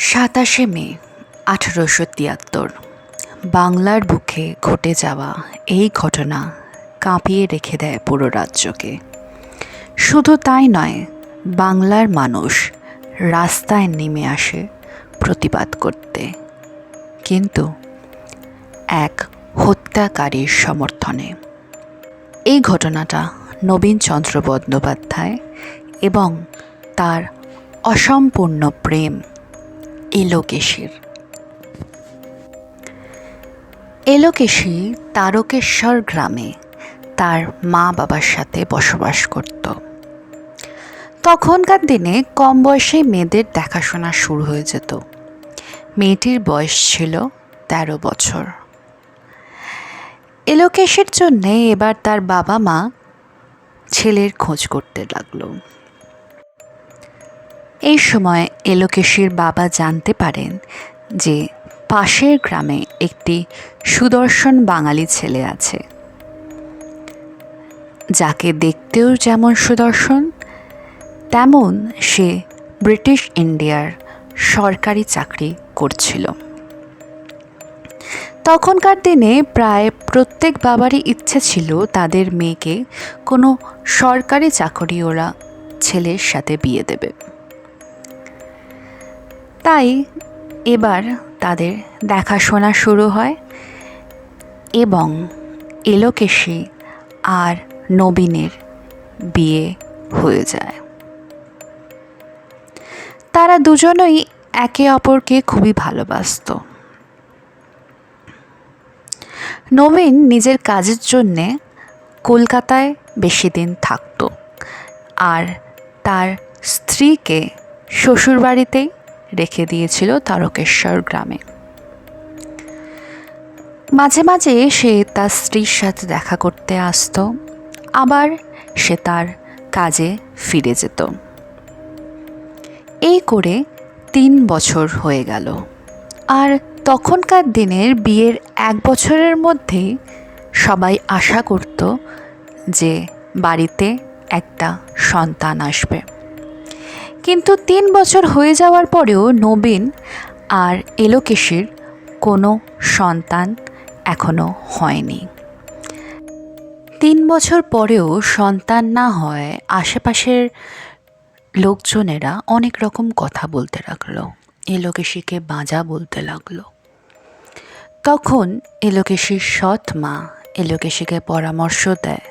সাতাশে মে, আঠেরোশো তিয়াত্তর। বাংলার বুকে ঘটে যাওয়া এই ঘটনা কাঁপিয়ে রেখে দেয় পুরো রাজ্যকে। শুধু তাই নয়, বাংলার মানুষ রাস্তায় নেমে আসে প্রতিবাদ করতে। কিন্তু এক হত্যাকারীর সমর্থনে। এই ঘটনাটা নবীনচন্দ্র বন্দ্যোপাধ্যায় এবং তার অসম্পূর্ণ প্রেম এলোকেশীর। এলোকেশী তারকেশ্বর গ্রামে তার মা বাবার সাথে বসবাস করত। তখনকার দিনে কম বয়সে মেয়েদের দেখাশোনা শুরু হয়ে যেত। মেয়েটির বয়স ছিল তেরো বছর। এলোকেশের জন্যে এবার তার বাবা মা ছেলের খোঁজ করতে লাগল। এই সময় এলোকেশীর বাবা জানতে পারেন যে পাশের গ্রামে একটি সুদর্শন বাঙালি ছেলে আছে। যাকে দেখতেও যেমন সুদর্শন, তেমন সে ব্রিটিশ ইন্ডিয়ার সরকারি চাকরি করছিল। তখনকার দিনে প্রায় প্রত্যেক বাবারই ইচ্ছে ছিল তাদের মেয়েকে কোনো সরকারি চাকরি ওরা ছেলের সাথে বিয়ে দেবে। তাই এবার তাদের দেখাশোনা শুরু হয় এবং এলোকেশী আর নবীনের বিয়ে হয়ে যায়। তারা দুজনই একে অপরকে খুবই ভালোবাসত। নবীন নিজের কাজের জন্যে কলকাতায় বেশি দিন থাকতো আর তার স্ত্রীকে শ্বশুরবাড়িতেই রেখে দিয়েছিল তারকেশ্বর গ্রামে। মাঝে মাঝে সে তার স্ত্রীর সাথে দেখা করতে আসতো, আবার সে তার কাজে ফিরে যেত। এই করে তিন বছর হয়ে গেল। আর তখনকার দিনের বিয়ের এক বছরের মধ্যেই সবাই আশা করত যে বাড়িতে একটা সন্তান আসবে। কিন্তু তিন বছর হয়ে যাওয়ার পরেও নবীন আর এলোকেশীর কোনো সন্তান এখনও হয়নি। তিন বছর পরেও সন্তান না হয় আশেপাশের লোকজনেরা অনেক রকম কথা বলতে লাগল। এলোকেশীকে বাঁজা বলতে লাগল। তখন এলোকেশীর সৎ মা এলোকেশীকে পরামর্শ দেয়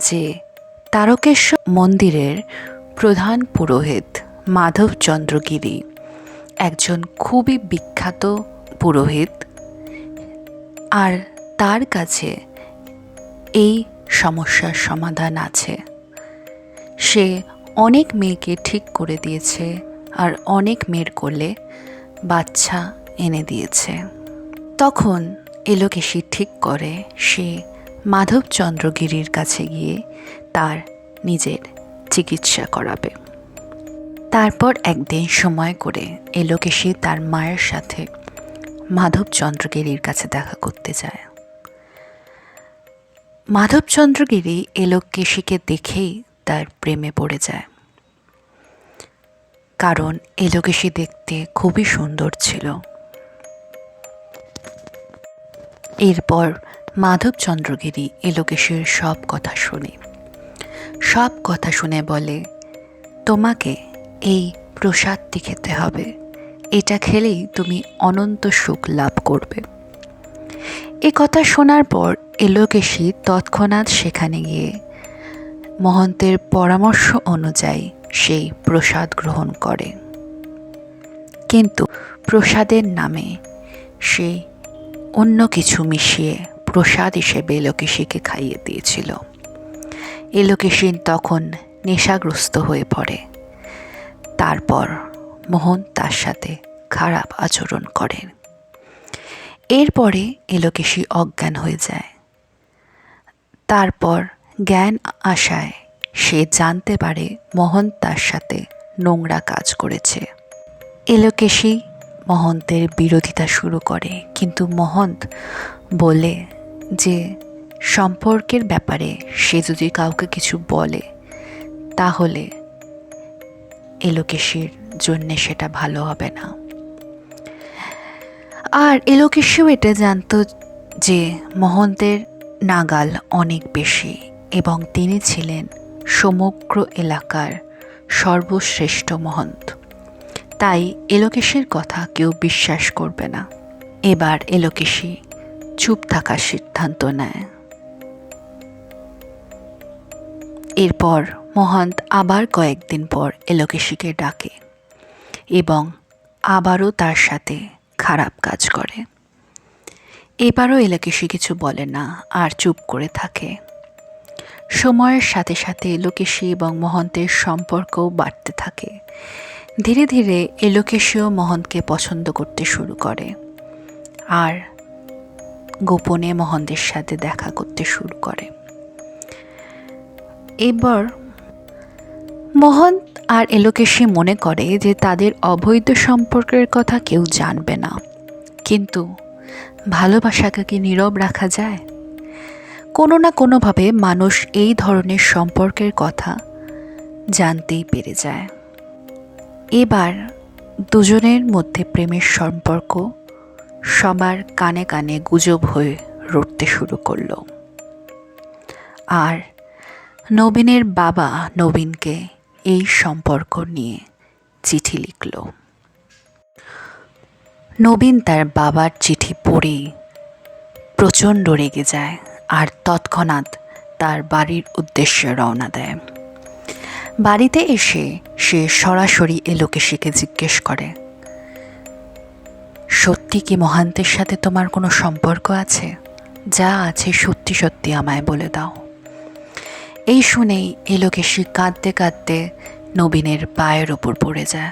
যে তারকেশ্বর মন্দিরের প্রধান পুরোহিত মাধবচন্দ্র গিরি একজন খুবই বিখ্যাত পুরোহিত। আর তার কাছে এই সমস্যার সমাধান আছে। সে অনেক মেয়েকে ঠিক করে দিয়েছে আর অনেক মেয়ের কোলে বাচ্চা এনে দিয়েছে। তখন এলোকেশী ঠিক করে সে মাধবচন্দ্রগিরির কাছে গিয়ে তার নিজের চিকিৎসা করাবে। তারপর একদিন সময় করে এলোকেশী তার মায়ের সাথে মাধবচন্দ্রগিরির কাছে দেখা করতে যায়। মাধবচন্দ্রগিরি এলোকেশীকে দেখেই তার প্রেমে পড়ে যায়। কারণ এলোকেশী দেখতে খুবই সুন্দর ছিল। এরপর মাধবচন্দ্রগিরি এলোকেশের সব কথা শুনে। সব কথা শুনে বলে, তোমাকে এই প্রসাদটি খেতে হবে। এটা খেলেই তুমি অনন্ত সুখ লাভ করবে। এ কথা শোনার পর এলোকেশী তৎক্ষণাৎ সেখানে গিয়ে মহন্তের পরামর্শ অনুযায়ী সেই প্রসাদ গ্রহণ করে। কিন্তু প্রসাদের নামে সে অন্য কিছু মিশিয়ে প্রসাদ হিসেবে এলোকেশীকে খাইয়ে দিয়েছিল। এলোকেশীন তখন নেশাগ্রস্ত হয়ে পড়ে। তারপর মোহন তার সাথে খারাপ আচরণ করেন। এরপরে এলোকেশী অজ্ঞান হয়ে যায়। তারপর জ্ঞান আসায় সে জানতে পারে মোহন তার সাথে নোংরা কাজ করেছে। এলোকেশী মহন্তের বিরোধিতা শুরু করে, কিন্তু মহন্ত বলে যে সম্পর্কের ব্যাপারে সে যদি কাউকে কিছু বলে, তাহলে এলোকেশীর জন্যে সেটা ভালো হবে না। আর এলোকেশেও এটা জানতো যে মহন্তের নাগাল অনেক বেশি এবং তিনি ছিলেন সমগ্র এলাকার সর্বশ্রেষ্ঠ মহন্ত। তাই এলোকেশের কথা কেউ বিশ্বাস করবে না। এবার এলোকেশি চুপ থাকার সিদ্ধান্ত নেয়। এরপর মহন্ত আবার কয়েকদিন পর এলোকেশীকে ডাকে এবং আবারও তার সাথে খারাপ কাজ করে। এবারও এলোকেশী কিছু বলে না, আর চুপ করে থাকে। সময়ের সাথে সাথে এলোকেশী এবং মহন্তের সম্পর্কও বাড়তে থাকে। ধীরে ধীরে এলোকেশীও মহন্তকে পছন্দ করতে শুরু করে, আর গোপনে মহন্তের সাথে দেখা করতে শুরু করে। এবার মহন্ত আর এলোকেশী মনে করে যে তাদের অবৈধ সম্পর্কের কথা কেউ জানবে না। কিন্তু ভালোবাসাকে কি নীরব রাখা যায়? কোনো না কোনোভাবে মানুষ এই ধরনের সম্পর্কের কথা জানতেই পেরে যায়। এবার দুজনের মধ্যে প্রেমের সম্পর্ক সবার কানে কানে গুজব হয়ে রটতে শুরু করল। আর নবীনের বাবা নবীনকে এই সম্পর্ক নিয়ে চিঠি লিখল। নবীন তার বাবার চিঠি পড়ে প্রচণ্ড রেগে যায় আর তৎক্ষণাৎ তার বাড়ির উদ্দেশ্যে রওনা দেয়। বাড়িতে এসে সে সরাসরি এলোকেশিকে জিজ্ঞেস করে, সত্যি কি মহান্তের সাথে তোমার কোনো সম্পর্ক আছে? যা আছে সত্যি সত্যি আমায় বলে দাও। এই শুনেই এলোকেশি কাঁদতে কাঁদতে নবীনের পায়ের ওপর পড়ে যায়।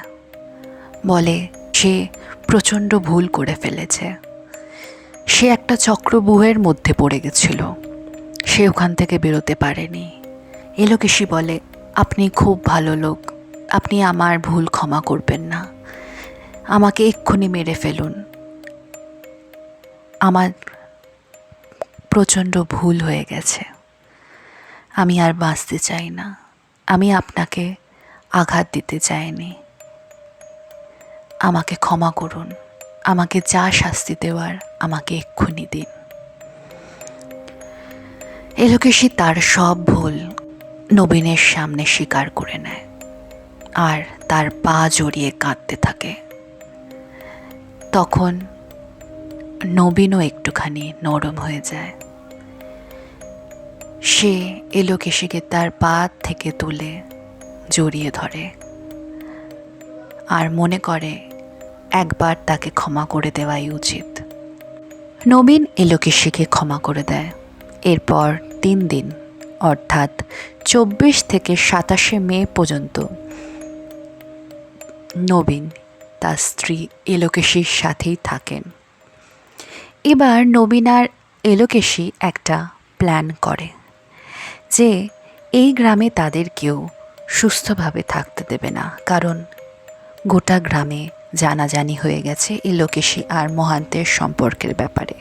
বলে, সে প্রচণ্ড ভুল করে ফেলেছে। সে একটা চক্রবুহের মধ্যে পড়ে গেছিল। সে ওখান থেকে বেরোতে পারেনি। এলোকেশি বলে, আপনি খুব ভালো লোক। আপনি আমার ভুল ক্ষমা করবেন না। আমাকে এক্ষুনি মেরে ফেলুন। আমার প্রচণ্ড ভুল হয়ে গেছে। আমি আর বাঁচতে চাই না। আমি আপনাকে আঘাত দিতে চাইনি। আমাকে ক্ষমা করুন। আমাকে যা শাস্তি দেওয়ার, আমাকে এক্ষুনি দিন। এলোকেশি তার সব ভুল নবীনের সামনে স্বীকার করে নেয়। আর তার পা জড়িয়ে কাঁদতে থাকে। তখন নবীনও একটুখানি নরম হয়ে যায়। সে এলোকেশিকে তার পা থেকে তুলে জড়িয়ে ধরে আর মনে করে, একবার তাকে ক্ষমা করে দেওয়াই উচিত। নবীন এলোকেশিকে ক্ষমা করে দেয়। এরপর তিন দিন, অর্থাৎ চব্বিশ থেকে সাতাশে মে পর্যন্ত, নবীন তার স্ত্রী এলোকেশির সাথেই থাকেন। এবার নবীন আর এলোকেশি একটা প্ল্যান করে। যে এই গ্রামে তাদের কেউ সুস্থভাবে থাকতে দেবে না। কারণ গোটা গ্রামে জানাজানি হয়ে গেছে এলোকেশি আর মহান্তের সম্পর্কের ব্যাপারে।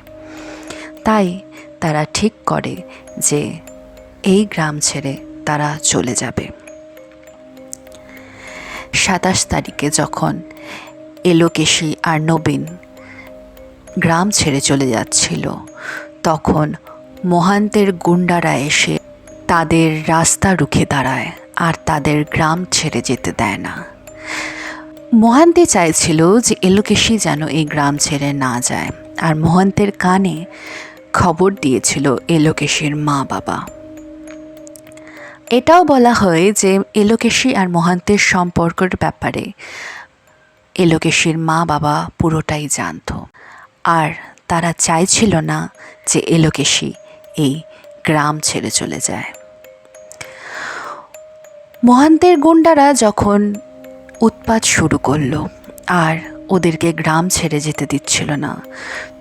তাই তারা ঠিক করে যে এই গ্রাম ছেড়ে তারা চলে যাবে। সাতাশ তারিখে যখন এলোকেশি আর নবীন গ্রাম ছেড়ে চলে যাচ্ছিল, তখন মহান্তের গুন্ডারা এসে তাদের রাস্তা রুখে দাঁড়ায়, আর তাদের গ্রাম ছেড়ে যেতে দেয় না। মহান্তি চাইছিল যে এলোকেশি যেন এই গ্রাম ছেড়ে না যায়, আর মহান্তের কানে খবর দিয়েছিল এলোকেশির মা বাবা এটাও বলা হয় যে এলোকেশি আর মহান্তের সম্পর্কের ব্যাপারে এলোকেশির মা বাবা পুরোটাই জানত, আর তারা চাইছিল না যে এলোকেশি এই গ্রাম ছেড়ে চলে যায়। মহান্তের গুন্ডারা যখন উৎপাত শুরু করল, আর ওদেরকে গ্রাম ছেড়ে যেতে দিচ্ছিল না,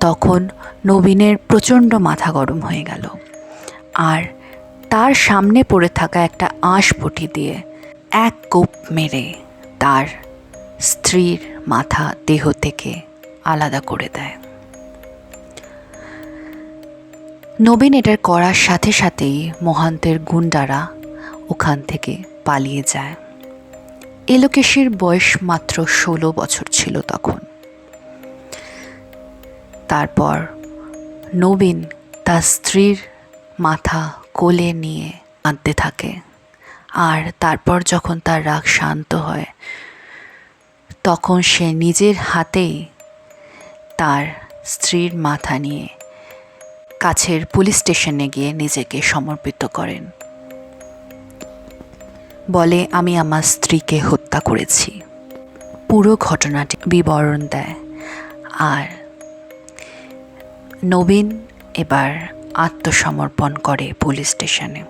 তখন নবীনের প্রচণ্ড মাথা গরম হয়ে গেল। আর তার সামনে পড়ে থাকা একটা আঁশ পটি দিয়ে এক কোপ মেরে তার স্ত্রীর মাথা দেহ থেকে আলাদা করে দেয়। নবীন এটার করার সাথে সাথেই মহান্তের গুন্ডারা ওখান থেকে পালিয়ে যায়। এলোকেশির বয়স মাত্র ষোলো বছর ছিল তখন। তারপর নবীন তার স্ত্রীর মাথা কোলে নিয়ে কাঁদতে থাকে। আর তারপর যখন তার রাগ শান্ত হয়, তখন সে নিজের হাতেই তার স্ত্রীর মাথা নিয়ে কাছের পুলিশ স্টেশনে গিয়ে নিজেকে সমর্পিত করেন। বলে, আমি আমার স্ত্রীকে হত্যা করেছি। পুরো ঘটনাটি বিবরণ দেয়। আর নবীন এবার আত্মসমর্পণ করে পুলিশ স্টেশনে।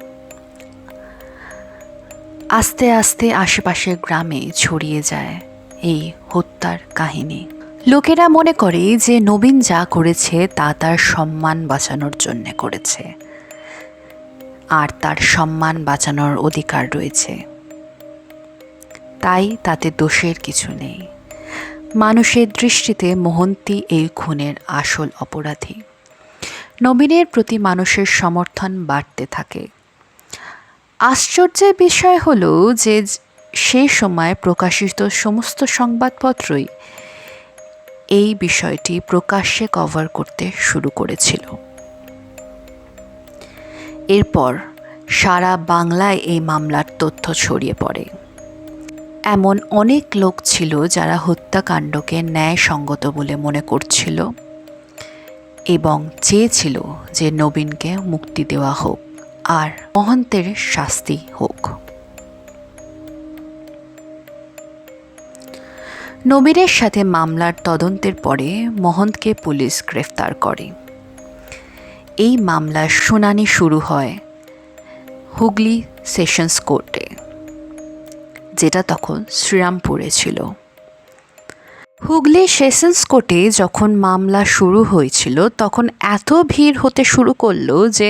আস্তে আস্তে আশেপাশের গ্রামে ছড়িয়ে যায় এই হত্যার কাহিনী। লোকেরা মনে করে যে নবীন যা করেছে তা তার সম্মান বাঁচানোর জন্যে করেছে। আর তার সম্মান বাঁচানোর অধিকার রয়েছে। তাই তাতে দোষের কিছু নেই। মানুষের দৃষ্টিতে মোহন্তি এই খুনের আসল অপরাধী। নবীনের প্রতি মানুষের সমর্থন বাড়তে থাকে। আশ্চর্যের বিষয় হলো যে সে সময় প্রকাশিত সমস্ত সংবাদপত্রই এই বিষয়টি প্রকাশ্যে কভার করতে শুরু করেছিল। এরপর সারা বাংলায় এই মামলার তথ্য ছড়িয়ে পড়ে। এমন অনেক লোক ছিল যারা হত্যাকাণ্ডকে ন্যায়সঙ্গত বলে মনে করছিল এবং চেয়েছিল যে নবীনকে মুক্তি দেওয়া হোক আর মহন্তের শাস্তি হোক। নবীনের সাথে মামলার তদন্তের পরে মহন্তকে পুলিশ গ্রেফতার করে। এই মামলার শুনানি শুরু হয় হুগলি সেশনস কোর্টে, যেটা তখন শ্রীরামপুরে ছিল। হুগলি সেশনস কোর্টে যখন মামলা শুরু হয়েছিল, তখন এত ভিড় হতে শুরু করল যে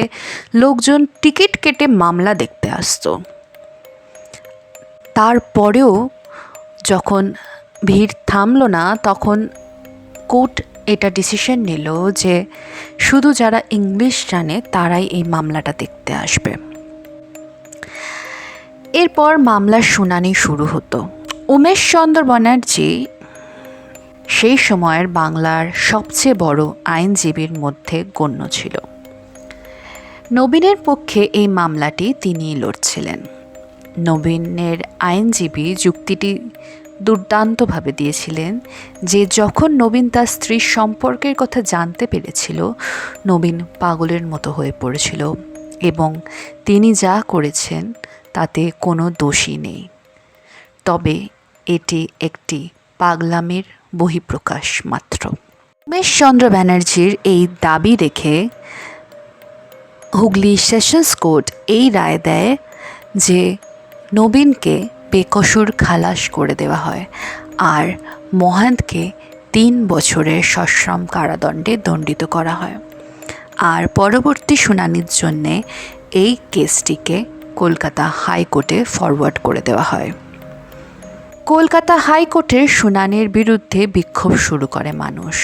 লোকজন টিকিট কেটে মামলা দেখতে আসতো। তারপরেও যখন ভিড় থামলো না, তখন কোর্ট এটা ডিসিশন নিল যে শুধু যারা ইংলিশ জানে তারাই এই মামলাটা দেখতে আসবে। এরপর মামলার শুনানি শুরু হতো। উমেশ চন্দ্র ব্যানার্জি সেই সময়ের বাংলার সবচেয়ে বড় আইনজীবীর মধ্যে গণ্য ছিল। নবীনের পক্ষে এই মামলাটি তিনিই লড়ছিলেন। নবীনের আইনজীবী যুক্তিটি দুর্দান্তভাবে দিয়েছিলেন, যে যখন নবীন তার স্ত্রীর সম্পর্কের কথা জানতে পেরেছিল, নবীন পাগলের মতো হয়ে পড়েছিল এবং তিনি যা করেছেন তাতে কোনো দোষী নেই। তবে এটি একটি পাগলামের বহিঃপ্রকাশ মাত্র। উমেশচন্দ্র ব্যানার্জির এই দাবি রেখে হুগলি সেশনস কোর্ট এই রায় দেয় যে নবীনকে বেকসুর খালাস করে দেওয়া হয় আর মহান্তকে তিন বছরের সশ্রম কারাদণ্ডে দণ্ডিত করা হয়। আর পরবর্তী শুনানির জন্যে এই কেসটিকে কলকাতা হাইকোর্টে ফরওয়ার্ড করে দেওয়া হয়। কলকাতা হাইকোর্টের শুনানির বিরুদ্ধে বিক্ষোভ শুরু করে মানুষ।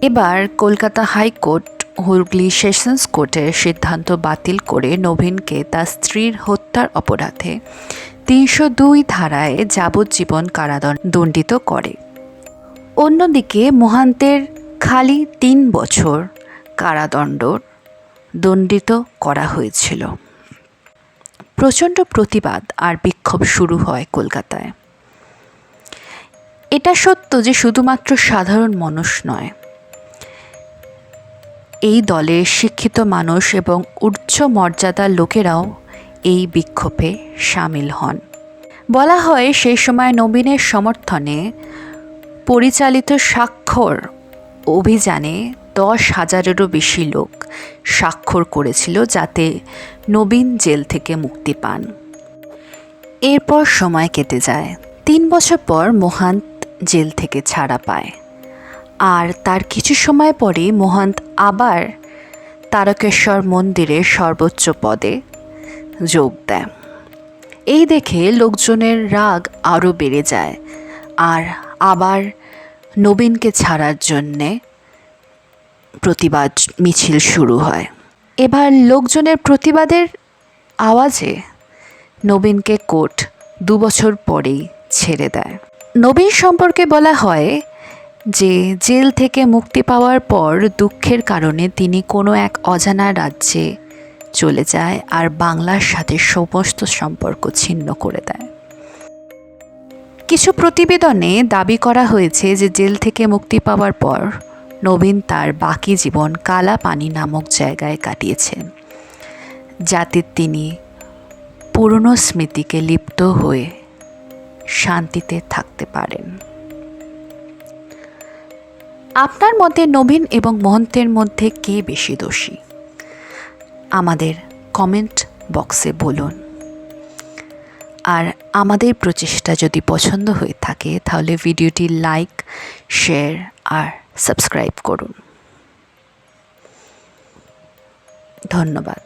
এবার কলকাতা হাইকোর্ট হুগলি সেশনস কোর্টের সিদ্ধান্ত বাতিল করে নবীনকে তার স্ত্রীর হত্যার অপরাধে তিনশো দুই ধারায় যাবজ্জীবন কারাদণ্ড দণ্ডিত করে। অন্যদিকে মহান্তের খালি তিন বছর কারাদণ্ড দণ্ডিত করা হয়েছিল। প্রচণ্ড প্রতিবাদ আর বিক্ষোভ শুরু হয় কলকাতায়। এটা সত্য যে শুধুমাত্র সাধারণ মানুষ নয়। এই দলের শিক্ষিত মানুষ এবং উচ্চ মর্যাদার লোকেরাও এই বিক্ষোভে সামিল হন। বলা হয়, সেই সময় নবীনের সমর্থনে পরিচালিত স্বাক্ষর অভিযানে দশ হাজারেরও বেশি লোক স্বাক্ষর করেছিল যাতে নবীন জেল থেকে মুক্তি পান। এরপর সময় কেটে যায়। তিন বছর পর মোহান্ত জেল থেকে ছাড়া পায়। আর তার কিছু সময় পরে মোহান্ত আবার তারকেশ্বর মন্দিরের সর্বোচ্চ পদে যোগ দেয়। এই দেখে লোকজনের রাগ আরও বেড়ে যায়। আর আবার নবীনকে ছাড়ার জন্যে প্রতিবাদ মিছিল শুরু হয়। এবার লোকজনের প্রতিবাদের আওয়াজে নবীনকে কোর্ট দু বছর পরেই ছেড়ে দেয়। নবীন সম্পর্কে বলা হয় যে, জেল থেকে মুক্তি পাওয়ার পর দুঃখের কারণে তিনি কোনো এক অজানা রাজ্যে চলে যায় আর বাংলার সাথে সমস্ত সম্পর্ক ছিন্ন করে দেয়। কিছু প্রতিবেদনে দাবি করা হয়েছে যে জেল থেকে মুক্তি পাওয়ার পর নবীন তার বাকি জীবন কালা পানি নামক জায়গায় কাটিয়েছেন যাতে তিনি পুরনো স্মৃতিকে লিপ্ত হয়ে শান্তিতে থাকতে পারেন। আপনার মতে নবীন এবং মহন্তের মধ্যে কে বেশি দোষী? আমাদের কমেন্ট বক্সে বলুন। আর আমাদের প্রচেষ্টা যদি পছন্দ হয়ে থাকে, তাহলে ভিডিওটি লাইক, শেয়ার আর সাবস্ক্রাইব করুন। ধন্যবাদ।